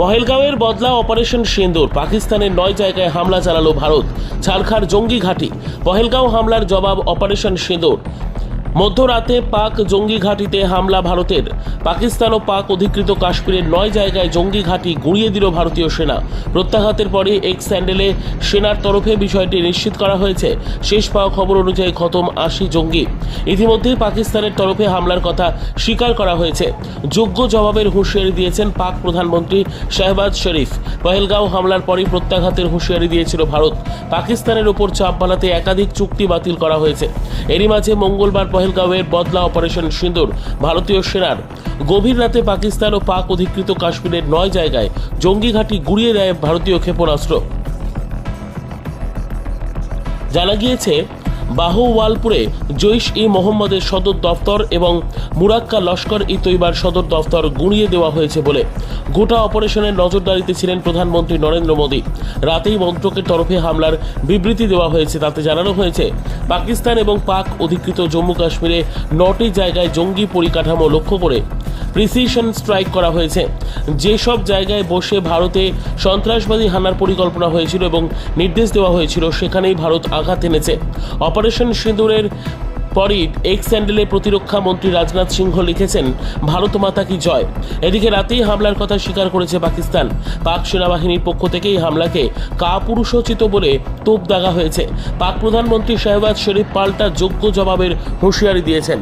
পহেলগাঁওয়ের বদলা অপারেশন সিন্দুর। পাকিস্তানের নয় জায়গায় হামলা চালালো ভারত। ঝাড়খার জঙ্গি ঘাঁটি পহেলগাঁও হামলার জবাব অপারেশন সিন্দুর। মধ্যরাতে পাক জঙ্গি ঘাঁটিতে হামলা ভারতের। পাকিস্তান ও পাক অধিকৃত কাশ্মীরের নয় জায়গায় জঙ্গি ঘাঁটি গুঁড়িয়ে দিল ভারতীয় সেনা। প্রত্যাঘাতের পরে এক্স স্যান্ডেলে সেনার তরফে বিষয়টি নিশ্চিত করা হয়েছে। শেষ পাওয়া খবর অনুযায়ী খতম আশি জঙ্গি। ইতিমধ্যেই পাকিস্তানের তরফে হামলার কথা স্বীকার করা হয়েছে। যোগ্য জবাবের হুঁশিয়ারি দিয়েছেন পাক প্রধানমন্ত্রী শাহবাজ শরীফ। পহেলগাঁও হামলার পরই প্রত্যাঘাতের হুঁশিয়ারি দিয়েছিল ভারত। পাকিস্তানের ওপর চাপ বাড়াতে একাধিক চুক্তি বাতিল করা হয়েছে। এরই মাঝে মঙ্গলবার পহেলগাঁওয়ের বদলা অপারেশন সিন্দুর, ভারতীয় সেনার। গভীর রাতে পাকিস্তান ও পাক অধিকৃত কাশ্মীরের নয় জায়গায় জঙ্গি ঘাঁটি গুড়িয়ে দেয় ভারতীয় ক্ষেপণাস্ত্র। জানা গিয়েছে বাহুওয়ালপুরে জৈশ ই মোহাম্মদের সদর দফতর এবং মুরাক্কা লস্কর ই তৈবার সদর দফতর গুঁড়িয়ে দেওয়া হয়েছে বলে গোটা অপারেশনের নজরদারিতে ছিলেন প্রধানমন্ত্রী নরেন্দ্র মোদী। রাতেই মন্ত্রকের তরফে হামলার বিবৃতি দেওয়া হয়েছে, তাতে জানানো হয়েছে, পাকিস্তান এবং পাক অধিকৃত জম্মু কাশ্মীরে নটি জায়গায় জঙ্গি পরিকাঠামো লক্ষ্য করে প্রিসিশন স্ট্রাইক করা হয়েছে। যেসব জায়গায় বসে ভারতে সন্ত্রাসবাদী হানার পরিকল্পনা হয়েছিল এবং নির্দেশ দেওয়া হয়েছিল, সেখানেই ভারত আঘাত এনেছে। অপারেশন সিঁদুরের পরই এক্স স্যান্ডেলে প্রতিরক্ষা মন্ত্রী রাজনাথ সিংহ লিখেছেন, ভারত মাতা কি জয়? এদিকে রাতেই হামলার কথা স্বীকার করেছে পাকিস্তান। পাক সেনাবাহিনীর পক্ষ থেকে এই হামলাকে কাপুরুষোচিত বলে তোপ দাগা হয়েছে। পাক প্রধানমন্ত্রী শাহবাজ শরীফ পাল্টা যোগ্য জবাবের হুঁশিয়ারি দিয়েছেন।